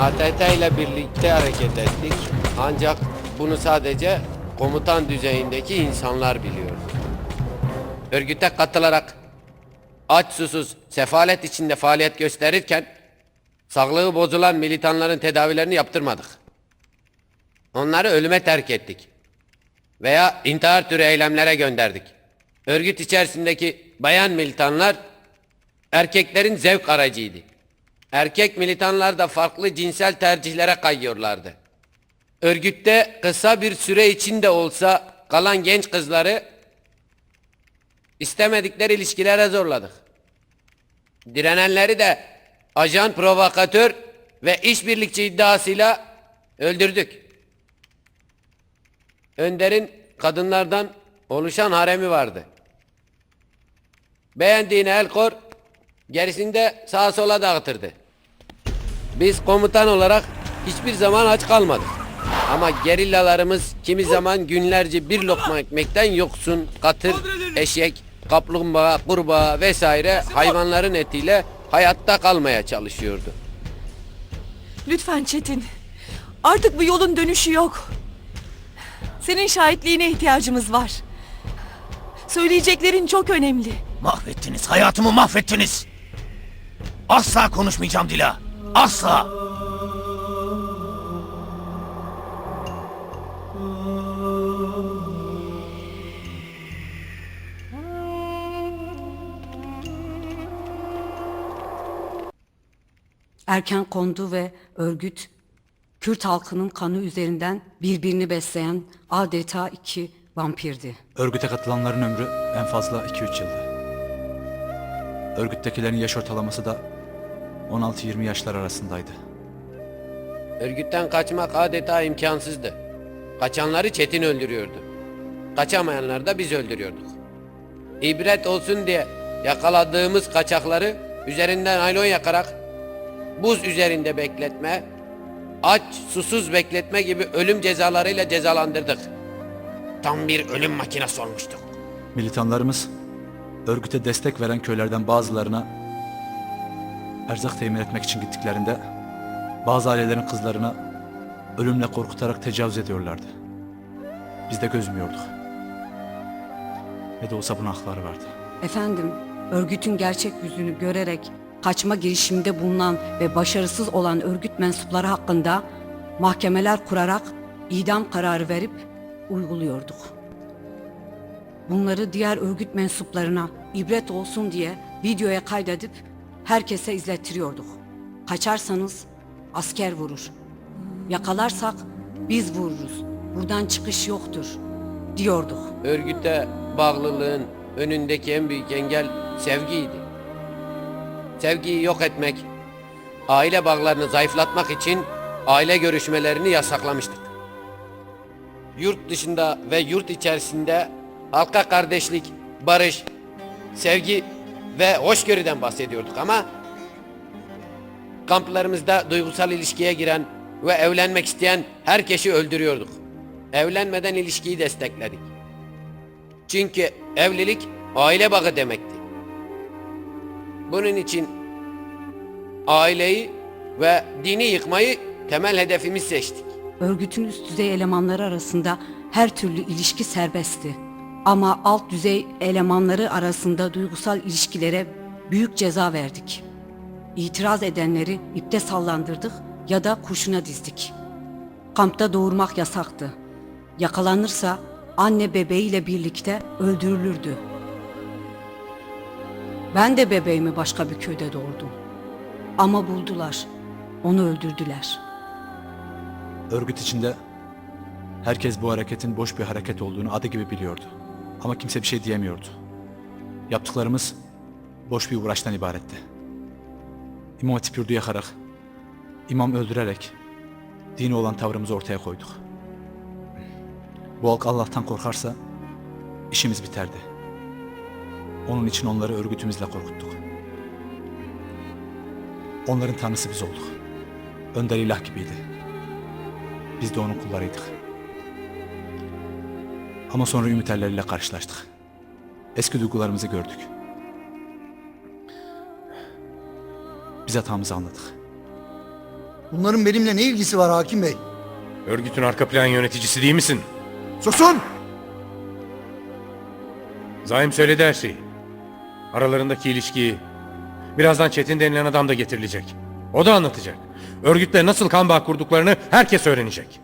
ATT ile birlikte hareket ettik. Ancak bunu sadece komutan düzeyindeki insanlar biliyordu. Örgüte katılarak aç susuz sefalet içinde faaliyet gösterirken sağlığı bozulan militanların tedavilerini yaptırmadık. Onları ölüme terk ettik. Veya intihar türü eylemlere gönderdik. Örgüt içerisindeki bayan militanlar erkeklerin zevk aracıydı. Erkek militanlar da farklı cinsel tercihlere kayıyorlardı. Örgütte kısa bir süre içinde olsa kalan genç kızları istemedikleri ilişkilere zorladık. Direnenleri de ajan provokatör ve işbirlikçi iddiasıyla öldürdük. Önder'in kadınlardan oluşan haremi vardı. Beğendiğine el kor, gerisini de sağa sola dağıtırdı. Biz komutan olarak hiçbir zaman aç kalmadık. Ama gerillalarımız kimi zaman günlerce bir lokma ekmekten yoksun, katır, eşek, kaplumbağa, kurbağa vesaire hayvanların etiyle hayatta kalmaya çalışıyordu. Lütfen Çetin. Artık bu yolun dönüşü yok. Senin şahitliğine ihtiyacımız var. Söyleyeceklerin çok önemli. Mahvettiniz, hayatımı mahvettiniz. Asla konuşmayacağım Dila. Asla. Erken kondu ve örgüt Kürt halkının kanı üzerinden birbirini besleyen adeta iki vampirdi. Örgüte katılanların ömrü en fazla 2-3 yıldı. Örgüttekilerin yaş ortalaması da 16-20 yaşlar arasındaydı. Örgütten kaçmak adeta imkansızdı. Kaçanları Çetin öldürüyordu. Kaçamayanları da biz öldürüyorduk. İbret olsun diye yakaladığımız kaçakları üzerinden naylon yakarak buz üzerinde bekletme, aç susuz bekletme gibi ölüm cezalarıyla cezalandırdık. Tam bir ölüm makinesi olmuştuk. Militanlarımız örgüte destek veren köylerden bazılarına erzak temin etmek için gittiklerinde bazı ailelerin kızlarına ölümle korkutarak tecavüz ediyorlardı. Biz de gözmüyorduk. Ne de olsa buna hakları vardı. Efendim, örgütün gerçek yüzünü görerek kaçma girişiminde bulunan ve başarısız olan örgüt mensupları hakkında mahkemeler kurarak idam kararı verip uyguluyorduk. Bunları diğer örgüt mensuplarına ibret olsun diye videoya kaydedip herkese izlettiriyorduk. Kaçarsanız asker vurur. Yakalarsak biz vururuz. Buradan çıkış yoktur diyorduk. Örgüte bağlılığın önündeki en büyük engel sevgiydi. Sevgiyi yok etmek, aile bağlarını zayıflatmak için aile görüşmelerini yasaklamıştık. Yurt dışında ve yurt içerisinde halka kardeşlik, barış, sevgi ve hoşgörüden bahsediyorduk ama kamplarımızda duygusal ilişkiye giren ve evlenmek isteyen herkesi öldürüyorduk. Evlenmeden ilişkiyi destekledik. Çünkü evlilik aile bağı demekti. Bunun için aileyi ve dini yıkmayı temel hedefimiz seçtik. Örgütün üst düzey elemanları arasında her türlü ilişki serbestti. Ama alt düzey elemanları arasında duygusal ilişkilere büyük ceza verdik. İtiraz edenleri ipte sallandırdık ya da kurşuna dizdik. Kampta doğurmak yasaktı. Yakalanırsa anne bebeğiyle birlikte öldürülürdü. Ben de bebeğimi başka bir köyde doğurdum. Ama buldular. Onu öldürdüler. Örgüt içinde herkes bu hareketin boş bir hareket olduğunu adı gibi biliyordu. Ama kimse bir şey diyemiyordu. Yaptıklarımız boş bir uğraştan ibaretti. İmam Hatip yurdu yakarak, imam öldürerek dini olan tavrımızı ortaya koyduk. Bu halk Allah'tan korkarsa işimiz biterdi. Onun için onları örgütümüzle korkuttuk. Onların tanrısı biz olduk. Önder ilah gibiydi. Biz de onun kullarıydık. Ama sonra ümit elleriyle karşılaştık. Eski duygularımızı gördük. Biz hatamızı anladık. Bunların benimle ne ilgisi var hakim bey? Örgütün arka plan yöneticisi değil misin? Susun! Zaim söyledi her şeyi. Aralarındaki ilişkiyi. Birazdan Çetin denilen adam da getirilecek. O da anlatacak. Örgütle nasıl kan bağı kurduklarını herkes öğrenecek.